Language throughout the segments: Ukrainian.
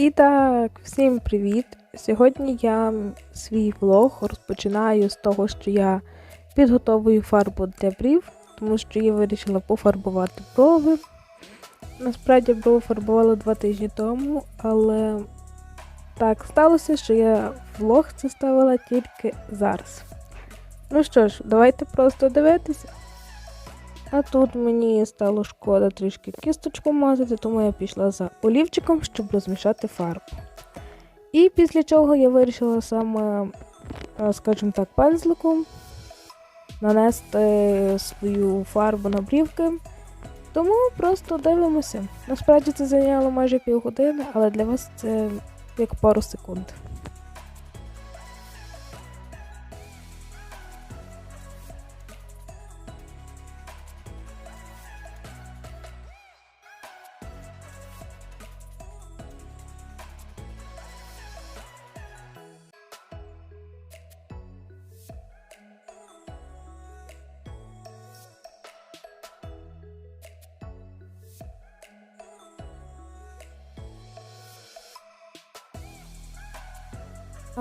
І так, всім привіт! Сьогодні я свій влог розпочинаю з того, що я підготовую фарбу для брів, тому що я вирішила пофарбувати брови. Насправді брови фарбувала два тижні тому, але так сталося, що я влог це ставила тільки зараз. Ну що ж, давайте просто дивитися. А тут мені стало шкода трішки кісточку мазати, тому я пішла за олівчиком, щоб розмішати фарбу. І після чого я вирішила саме, е, скажімо так, пензликом нанести свою фарбу на брівки. Тому просто дивимося. Насправді це зайняло майже півгодини, але для вас це як пару секунд.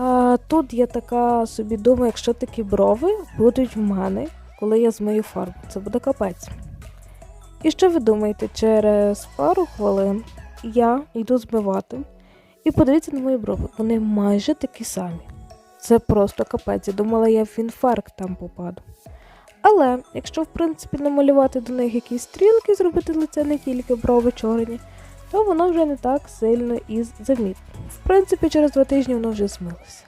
А, тут я така собі думаю, якщо такі брови будуть в мене, коли я змию фарбу, це буде капець. І що ви думаєте, через пару хвилин я йду змивати. І подивіться на мої брови, вони майже такі самі. Це просто капець. Я думала, я в інфаркт там попаду. Але якщо, в принципі, намалювати до них якісь стрілки, зробити лице не тільки брови чорні, то воно вже не так сильно і замітно. В принципі, через два тижні воно вже змилося.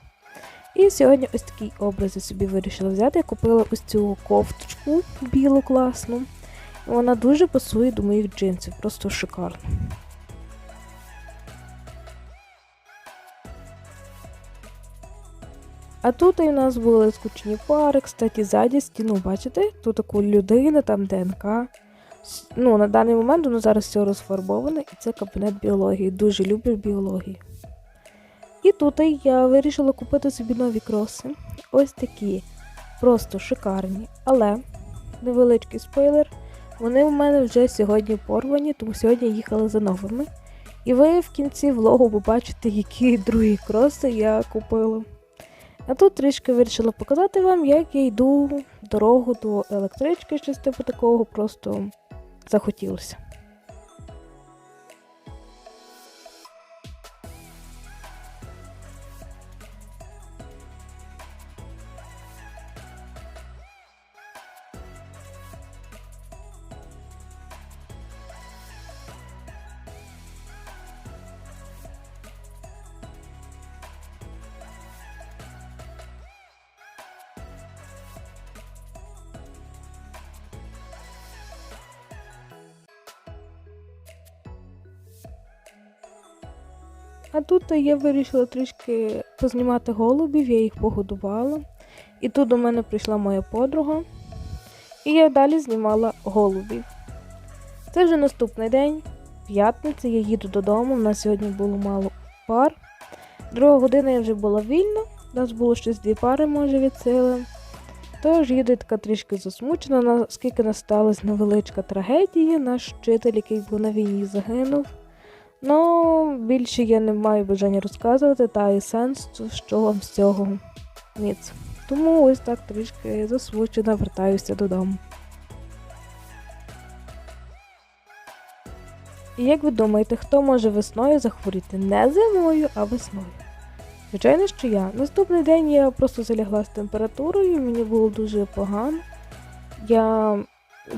І сьогодні ось такий образ я собі вирішила взяти. Я купила ось цю кофточку білу класну. Вона дуже пасує до моїх джинсів, просто шикарно. А тут у нас були скучні пари, кстати, ззаді стіну, бачите? Тут таку людину, там ДНК. Ну, На даний момент воно зараз все розфарбоване, і це кабінет біології. Дуже люблю біологію. І тут я вирішила купити собі нові кроси. Ось такі. Просто шикарні. Але невеличкий спойлер. Вони в мене вже сьогодні порвані, тому сьогодні їхала за новими. І ви в кінці влогу побачите, які другі кроси я купила. А тут трішки вирішила показати вам, як я йду дорогу до електрички, щось типу такого, просто захотілося. А тут я вирішила трішки познімати голубів, я їх погодувала. І тут до мене прийшла моя подруга. І я далі знімала голубів. Це вже наступний день, п'ятниця, я їду додому, у нас сьогодні було мало пар. Друга година я вже була вільна, у нас було щось дві пари, може, від сили. Тож їду така трішки засмучена, наскільки насталась невеличка трагедія. Наш вчитель, який був на війні, загинув. Ну, більше я не маю бажання розказувати, та і сенс, що вам з цього ніц. Тому ось так трішки засмучена вертаюся додому. І як ви думаєте, хто може весною захворіти не зимою, а весною? Звичайно, що я. Наступний день я просто залягла з температурою, мені було дуже погано. Я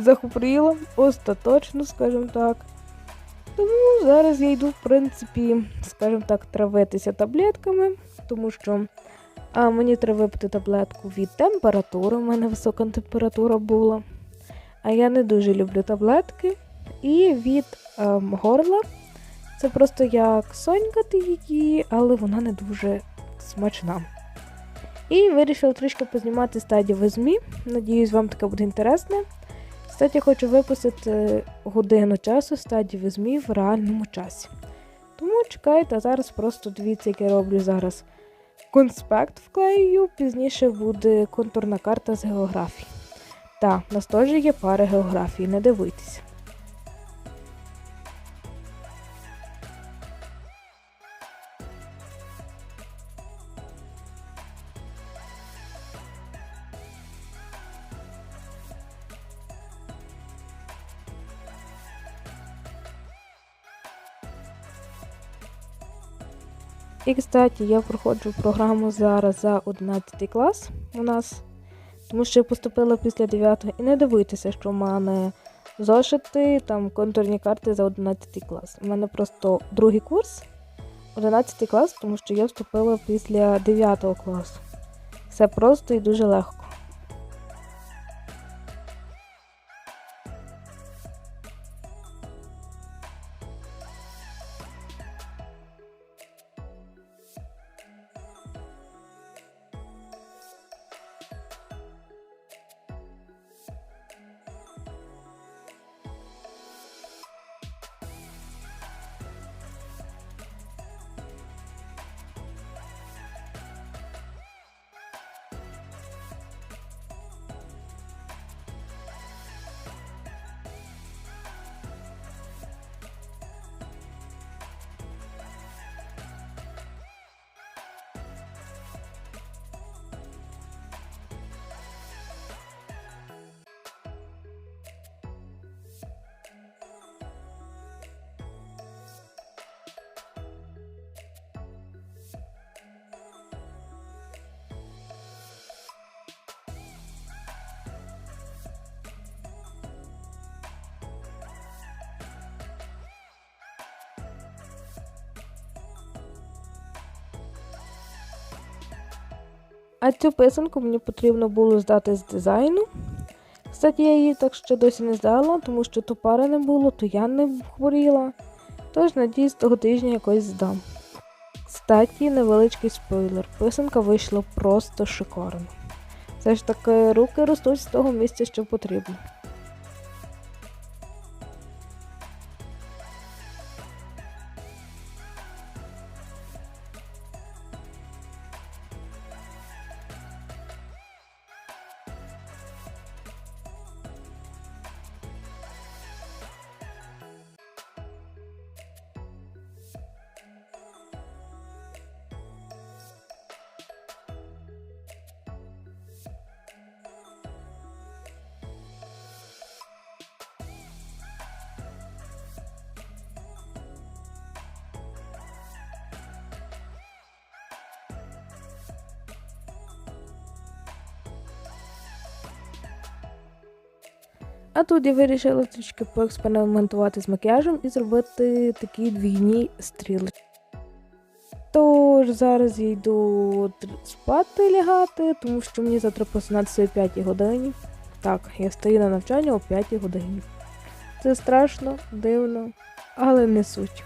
захворіла остаточно, скажімо так. Тому зараз я йду, в принципі, скажімо так, травитися таблетками, тому що а, мені треба випити таблетку від температури, у мене висока температура була. А я не дуже люблю таблетки. І від а, горла це просто як сонькати її, але вона не дуже смачна. І вирішила трішки познімати стадію в ЗМІ. Надіюсь, вам таке буде інтересне. Кстати, хочу випустити годину часу стадії ЗМІ в реальному часі. Тому чекайте, зараз просто дивіться, як я роблю зараз конспект вклею, пізніше буде контурна карта з географії. Так, у нас теж є пара географії, не дивуйтеся. І, кстати, я проходжу програму зараз за 11 клас у нас, тому що я поступила після 9 і не дивуйтеся, що в мене зошити, там контурні карти за 11 клас. У мене просто другий курс, 11 клас, тому що я вступила після 9 класу. Все просто і дуже легко. А цю писанку мені потрібно було здати з дизайну. Кстати, я її так ще досі не здала, тому що то пари не було, то я не хворіла. Тож, надіюсь, того тижня якось здам. Кстаті, невеличкий спойлер. Писанка вийшла просто шикарно. Все ж таки руки ростуть з того місця, що потрібно. А тут я вирішила трішки поекспериментувати з макіяжем і зробити такі двійні стріли. Тож зараз я йду спати лягати, тому що мені завтра просинатися о 5 годині. Так, я стою на навчання о 5 годині. Це страшно, дивно, але не суть.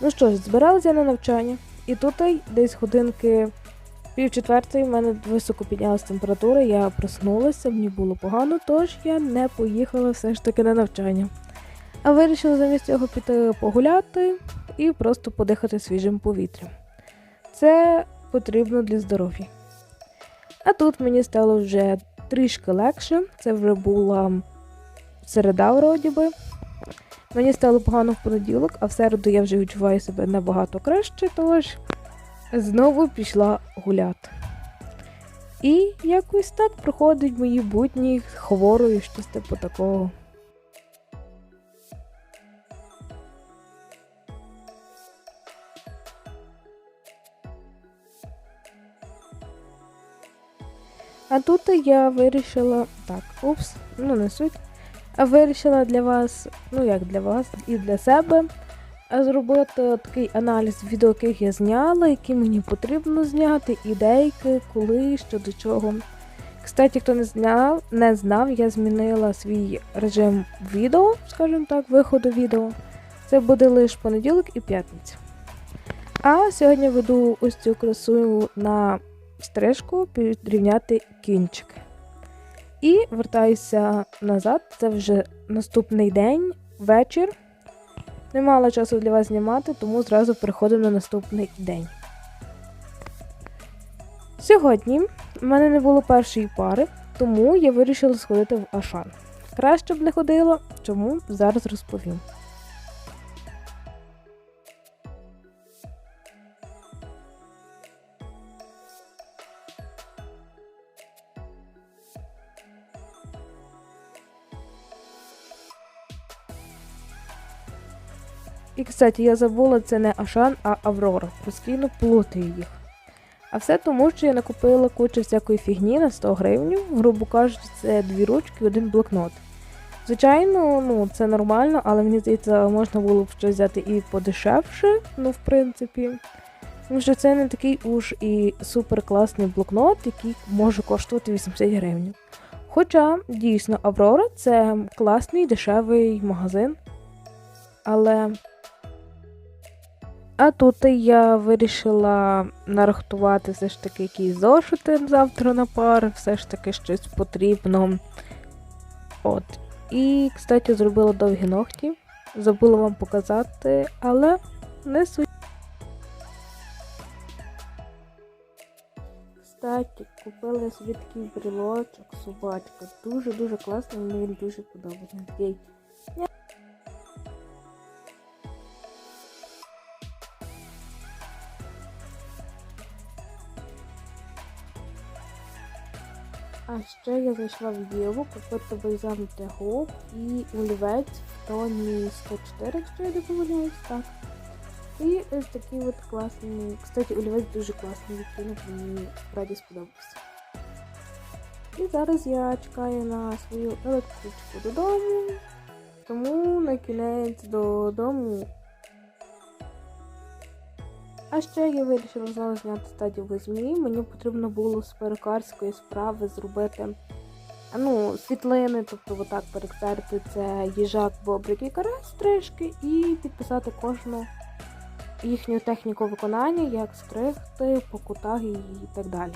Ну що ж, збиралася на навчання, і тут десь годинки Пів четвертої в мене високо піднялася температура, я проснулася, мені було погано, тож я не поїхала все ж таки на навчання. А вирішила замість цього піти погуляти і просто подихати свіжим повітрям. Це потрібно для здоров'я. А тут мені стало вже трішки легше, це вже була середа, вроді би. Мені стало погано в понеділок, а в середу я вже відчуваю себе набагато краще, тож знову пішла гуляти. І якось так проходить мої будні хворою щось типу такого. А тут я вирішила, так, упс, ну не суть, а вирішила для вас, ну як для вас, і для себе зробити такий аналіз відео, яких я зняла, які мені потрібно зняти, ідейки, коли, що до чого. Кстати, хто не знав, не знав, я змінила свій режим відео, скажімо так, виходу відео. Це буде лише понеділок і п'ятниця. А сьогодні веду ось цю красу на стрижку, підрівняти кінчики. І вертаюся назад. Це вже наступний день, вечір. Не мала часу для вас знімати, тому зразу переходимо на наступний день. Сьогодні в мене не було першої пари, тому я вирішила сходити в Ашан. Краще б не ходила, чому зараз розповім. І, кстати, я забула, це не Ашан, а Аврора. Постійно плутаю їх. А все тому, що я накупила кучу всякої фігні на 100 гривень, грубо кажучи, це дві ручки і один блокнот. Звичайно, ну це нормально, але мені здається, можна було б щось взяти і подешевше, ну, в принципі. Тому що це не такий уж і супер класний блокнот, який може коштувати 80 гривень. Хоча, дійсно, Аврора це класний дешевий магазин. Але. А тут я вирішила нарахтувати все ж таки якісь зошити завтра на пари, все ж таки щось потрібно. От. І, кстати, зробила довгі ногті. Забула вам показати, але не суть. Кстати, купила я собі такий брелочок, собачка. Дуже-дуже класний, мені він дуже подобається. А ще я зайшла в Єву купити для губ і олівець в тоні 104, якщо я не так. І ось такий от класний. Кстати, олівець дуже класний відтінок, мені справді сподобався. І зараз я чекаю на свою електричку додому. Тому на кінець додому. А ще я вирішила зараз зняти стадію змі. Мені потрібно було з перукарської справи зробити ну, світлини, тобто отак перектерти це їжак, бобрик і карась стрижки, і підписати кожну їхню техніку виконання, як стригти по кутах і так далі.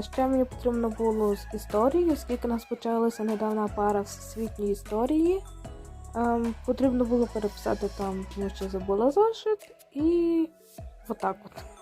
Ще мені потрібно було з історії, оскільки нас почалася недавна пара всесвітньої історії. Ем, потрібно було переписати там, тому що забула зошит, і отак от.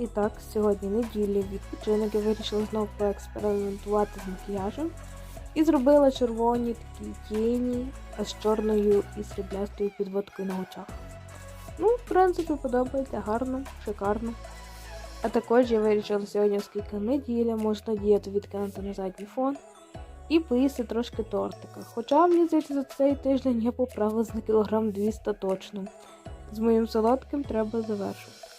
І так, сьогодні неділя відпочинок, я вирішила знову поекспериментувати з макіяжем. І зробила червоні такі тіні з чорною і сріблястою підводкою на очах. Ну, в принципі, подобається гарно, шикарно. А також я вирішила сьогодні, оскільки неділя, можна діяти відкинути на задній фон і поїсти трошки тортика. Хоча, мені здається, за цей тиждень я поправилась на кілограм 200 точно. З моїм солодким треба завершувати.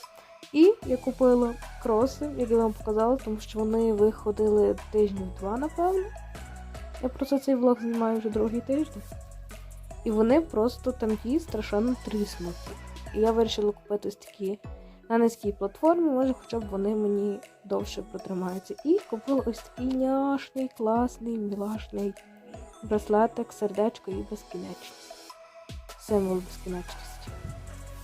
І я купила кроси, які я вам показала, тому що вони виходили тижнів два, напевно. Я просто цей влог знімаю вже другий тиждень. І вони просто там страшенно тріснуті. І я вирішила купити ось такі на низькій платформі, може, хоча б вони мені довше протримаються. І купила ось такий няшний, класний, мілашний браслетик, сердечко і безкінечність. Символ безкінечності.